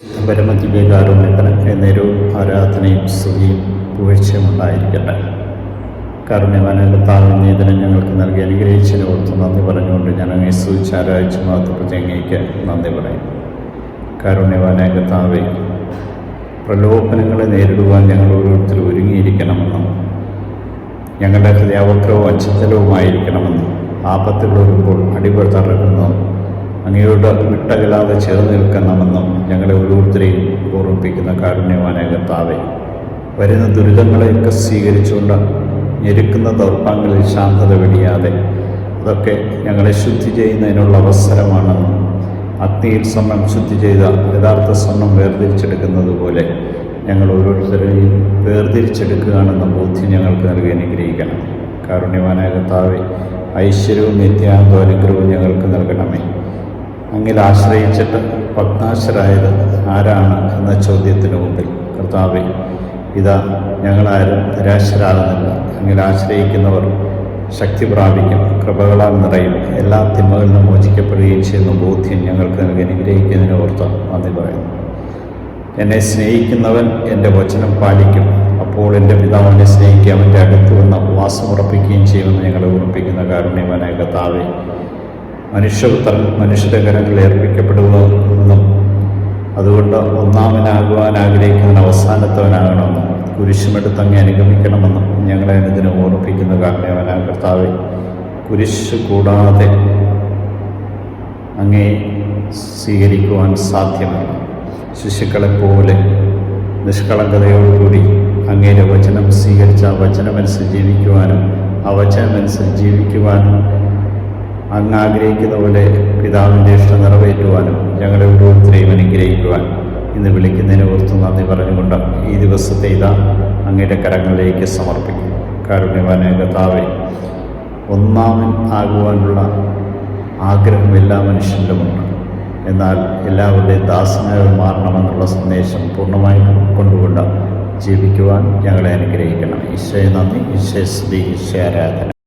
പരമദിവ്യകാരുണ്യത്തിന് എന്നൊരു ആരാധനയും സ്തുതിയും പുകഴ്ചയും ഉണ്ടായിരിക്കട്ടെ. കാരുണ്യവാനകത്താവിൻ നീതനം ഞങ്ങൾക്ക് നൽകി അനുഗ്രഹിച്ചതിനെ ഓർത്ത് നന്ദി പറഞ്ഞുകൊണ്ട് ഞാൻ അങ്ങേ സ്തുതിച്ച് ആരാധിച്ച് മാത്രപ്പെട്ട് അങ്ങേക്ക് നന്ദി പറയും. കാരുണ്യവാനകത്താവെ പ്രലോഭനങ്ങളെ നേരിടുവാൻ ഞങ്ങൾ ഓരോരുത്തരും ഒരുങ്ങിയിരിക്കണമെന്നും ഞങ്ങളുടെ ഹൃദയാവക്രവും അച്ഛത്തലവുമായിരിക്കണമെന്നും ആപത്തുകൾ വരുമ്പോൾ അടിപൊളി തറക്കുന്നതും അങ്ങയോട് വിട്ടകലാതെ ചേർന്ന് നിൽക്കണമെന്നും ഓർമ്മിപ്പിക്കുന്ന കാരുണ്യവാനായ കർത്താവെ വരുന്ന ദുരിതങ്ങളെയൊക്കെ സ്വീകരിച്ചുകൊണ്ട് ഞെരുക്കുന്ന ദൗർഭാഗ്യങ്ങളിൽ ശാന്തത വെടിയാതെ അതൊക്കെ ഞങ്ങളെ ശുദ്ധി ചെയ്യുന്നതിനുള്ള അവസരമാണെന്നും അഗ്നിയിൽ സ്വർണം ശുദ്ധി ചെയ്ത യഥാർത്ഥ സ്വർണം വേർതിരിച്ചെടുക്കുന്നത് പോലെ ഞങ്ങൾ ഓരോരുത്തരെയും വേർതിരിച്ചെടുക്കുകയാണെന്ന ബോധ്യം ഞങ്ങൾക്ക് നൽകി അനുഗ്രഹിക്കണം. കാരുണ്യവാനായ കർത്താവെ ഐശ്വര്യവും നിത്യാന്തോ അനുഗ്രഹവും ഞങ്ങൾക്ക് നൽകണമേ. അങ്ങിൽ ആശ്രയിച്ചിട്ട് ഭഗ്നാശരായത് ആരാണ് എന്ന ചോദ്യത്തിന് മുമ്പിൽ കർത്താവെ ഇതാ ഞങ്ങളാരും നിരാശരാകുന്നില്ല. അങ്ങനെ ആശ്രയിക്കുന്നവർ ശക്തി പ്രാപിക്കും കൃപകളാൽ നിറയും എല്ലാ തിന്മകളിൽ നിന്നും മോചിക്കപ്പെടുകയും ചെയ്യുന്ന ബോധ്യം ഞങ്ങൾക്ക് നൽകി അനുഗ്രഹിക്കുന്നതിന് ഓർത്ത് നന്ദി പറയുന്നു. എന്നെ സ്നേഹിക്കുന്നവൻ എന്റെ വചനം പാലിക്കും. അപ്പോൾ എന്റെ പിതാവിനെ സ്നേഹിക്കുക അവന്റെ അടുത്ത് വന്ന് വാസമുറപ്പിക്കുകയും ചെയ്യുമെന്ന് ഞങ്ങളെ ഉറപ്പിക്കുന്ന കാരുണ്യവനായ കർത്താവെ മനുഷ്യപുത്രൻ മനുഷ്യരുടെ കരങ്ങളിൽ ഏർപ്പിക്കപ്പെടുമെന്നും അതുകൊണ്ട് ഒന്നാമനാകുവാൻ ആഗ്രഹിക്കുന്ന അവസാനത്തവനാകണമെന്നും കുരിശുമെടുത്ത് അങ്ങ് അനുഗമിക്കണമെന്നും ഞങ്ങളെ ഇതിനെ ഓർമ്മിപ്പിക്കുന്ന കാരണവനാ കർത്താവെ. കുരിശ് കൂടാതെ അങ്ങേ സ്വീകരിക്കുവാൻ സാധ്യമല്ല. ശിശുക്കളെപ്പോലെ നിഷ്കളങ്കതയോടുകൂടി അങ്ങയുടെ വചനം സ്വീകരിച്ച ആ വചനമനുസരിച്ച് ജീവിക്കുവാനും ആ വചനമനുസരിച്ച് ജീവിക്കുവാനും അങ്ങ് ആഗ്രഹിക്കുന്ന പോലെ പിതാവിന്റെ ഇഷ്ടം നിറവേറ്റുവാനും ഇന്ന് വിളിക്കുന്നതിനെ ഓർത്ത് നന്ദി പറഞ്ഞുകൊണ്ട് ഈ ദിവസത്തെ ഇതാ അങ്ങയുടെ കരങ്ങളിലേക്ക് സമർപ്പിക്കും. കാരുണ്യവാനായ കർത്താവെ ഒന്നാമൻ ആകുവാനുള്ള ആഗ്രഹം എല്ലാ മനുഷ്യരിലുമുണ്ട് എന്നാൽ എല്ലാവരുടെയും ദാസനായി മാറണമെന്നുള്ള സന്ദേശം പൂർണമായി കൊണ്ടുകൊണ്ട് ജീവിക്കുവാൻ ഞങ്ങളെ അനുഗ്രഹിക്കണം. ഈശോയെ നന്ദി. ഈശോയെ സ്തുതി. ഈശോ ആരാധന.